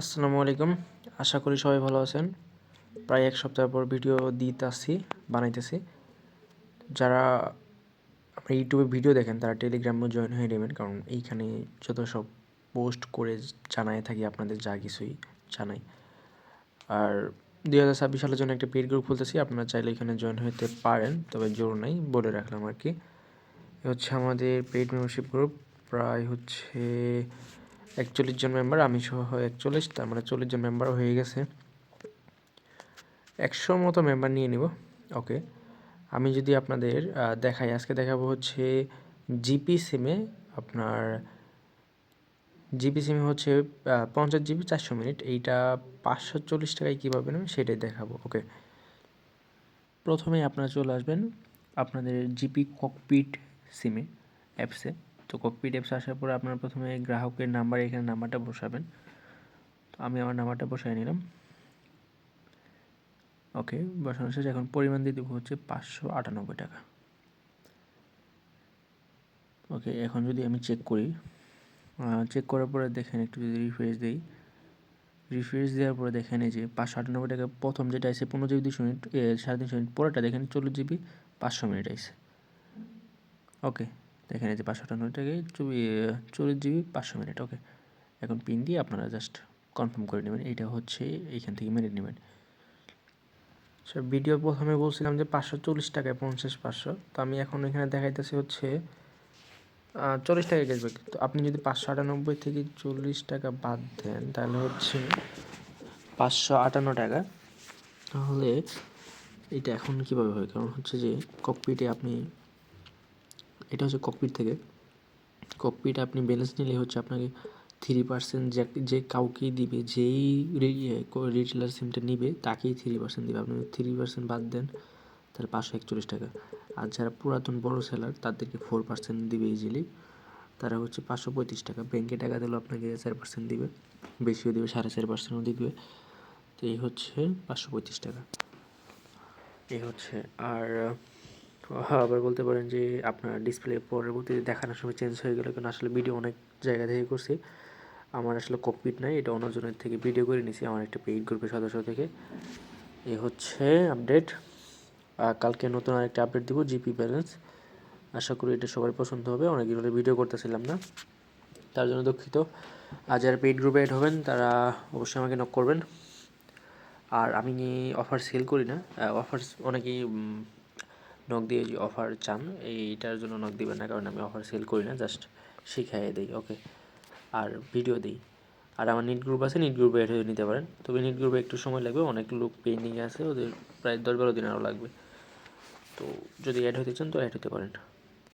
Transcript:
আসসালামু আলাইকুম। আশা করি সবাই ভালো আছেন। প্রায় এক সপ্তাহ পর ভিডিও দিতে আসছি বানাইতেছি। যারা আপনি ইউটিউবে ভিডিও দেখেন, তারা টেলিগ্রামে জয়েন হয়ে নেবেন, কারণ এইখানে যত সব পোস্ট করে জানাই থাকি, আপনাদের যা কিছুই জানাই। আর দুই হাজার ছাব্বিশ সালের জন্য একটা পেড গ্রুপ খুলতেছি, আপনারা চাইলে এখানে জয়েন হতে পারেন, তবে জোর নাই, বলে রাখলাম আর কি। হচ্ছে আমাদের পেইড মেম্বারশিপ গ্রুপ প্রায় হচ্ছে একচল্লিশ জন মেম্বার আমি সহ একচল্লিশ, তার মানে চল্লিশ জন মেম্বার হয়ে গেছে। একশোর মতো মেম্বার নিয়ে নিব ওকে আমি যদি আপনাদের দেখাই, আজকে দেখাবো হচ্ছে জিপি সিমে আপনার জিপি সিমে হচ্ছে পঞ্চাশ জিবি চারশো মিনিট, এইটা পাঁচশো চল্লিশ টাকায় কীভাবে নেবেন সেটাই দেখাবো ওকে প্রথমে আপনারা চলে আসবেন আপনাদের জিপি ককপিট সিমে অ্যাপসে তো ককপিট অ্যাপস আসার পরে আপনারা প্রথমে গ্রাহকের নাম্বার এখানে নাম্বারটা বসাবেন। তো আমি আমার নাম্বারটা বসাই নিলাম। ওকে বসানো শেষ। এখন পরিমাণ দিয়ে দেবো হচ্ছে পাঁচশো আটানব্বই টাকা। ওকে এখন যদি আমি চেক করি চেক করার পরে দেখেন, একটু যদি রিফ্রেশ দিই। রিফ্রেশ দেওয়ার পরে দেখেন এই যে পাঁচশো আটানব্বই টাকা প্রথম যেটা আছে, পনেরো জিবি দুশো মিনিট সাড়ে তিনশো মিনিট পরেটা দেখেন চল্লিশ জিবি পাঁচশো মিনিট আছে। ওকে দেখেন এই যে পাঁচশো আটানব্বই টাকায় চল্লিশ জিবি পাঁচশো মিনিট ওকে এখন পিন দিয়ে আপনারা জাস্ট কনফার্ম করে নেবেন, এইটা হচ্ছে এইখান থেকে মেনে নেবেন। স্যার ভিডিও প্রথমে বলছিলাম যে পাঁচশো চল্লিশ টাকায়, পঞ্চাশ পাঁচশো। তো আমি এখন এখানে দেখাইতেছি হচ্ছে চল্লিশ টাকা ক্যাশব্যাক তো আপনি যদি পাঁচশো আটানব্বই থেকে চল্লিশ টাকা বাদ দেন, তাহলে হচ্ছে পাঁচশো আটান্ন টাকা। তাহলে এটা এখন কীভাবে হয়? কারণ হচ্ছে যে ককপিটে আপনি এটা হচ্ছে ককপিট থেকে। ককপিটে আপনি ব্যালেন্স নিলে হচ্ছে আপনাকে থ্রি পার্সেন্ট যে যে কাউকেই দিবে, যেই রিটেলার সিমটা নিবে, তাকেই থ্রি পার্সেন্ট দিবে। আপনি থ্রি পার্সেন্ট বাদ দেন তাহলে পাঁচশো একচল্লিশ টাকা। আর যারা পুরাতন বড় সেলার তাদেরকে ফোর পার্সেন্ট দিবে ইজিলি তারা হচ্ছে পাঁচশো পঁয়ত্রিশ টাকা। ব্যাংকে টাকা দিলেও আপনাকে চার পার্সেন্ট দিবে, বেশিও দিবে, সাড়ে চার পার্সেন্টও দিবে। তো এই হচ্ছে পাঁচশো পঁয়ত্রিশ টাকা। এই হচ্ছে, আর আবার বলতে পারেন যে আপনার ডিসপ্লে পরবর্তীতে দেখানোর সময় চেঞ্জ হয়ে গেলো কারণ আসলে ভিডিও অনেক জায়গা থেকে করছি। আমার আসলে ককপিট নাই, এটা অন্যজনের থেকে ভিডিও করে নিছি, আমার একটা পেইড গ্রুপের সদস্য থেকে। এ হচ্ছে আপডেট কালকে নতুন আরেকটা আপডেট দিব জিপি ব্যালেন্স আশা করি এটা সবার পছন্দ হবে, অনেকদিন ধরে ভিডিও করতেছিলাম না। তার জন্য দুঃখিত। আর যারা পেইড গ্রুপে এড হবেন, তারা অবশ্যই আমাকে নক করবেন। আর আমি অফার সেল করি না। অফার অনেকেই নক দিয়ে যে অফার চান, এইটার জন্য নখ দিবেন না, কারণ আমি অফার সেল করি না জাস্ট শিখাইয়ে দিই ওকে আর ভিডিও দিই। আর আমার নিট গ্রুপ আছে নিট গ্রুপে অ্যাড হয়ে নিতে পারেন। তবে নিট গ্রুপে একটু সময় লাগবে, অনেক লোক পেন্ডিং আছে, ওদের প্রায় দশ বারো দিন আরও লাগবে। তো যদি অ্যাড হতে চান, তো অ্যাড হতে পারেন।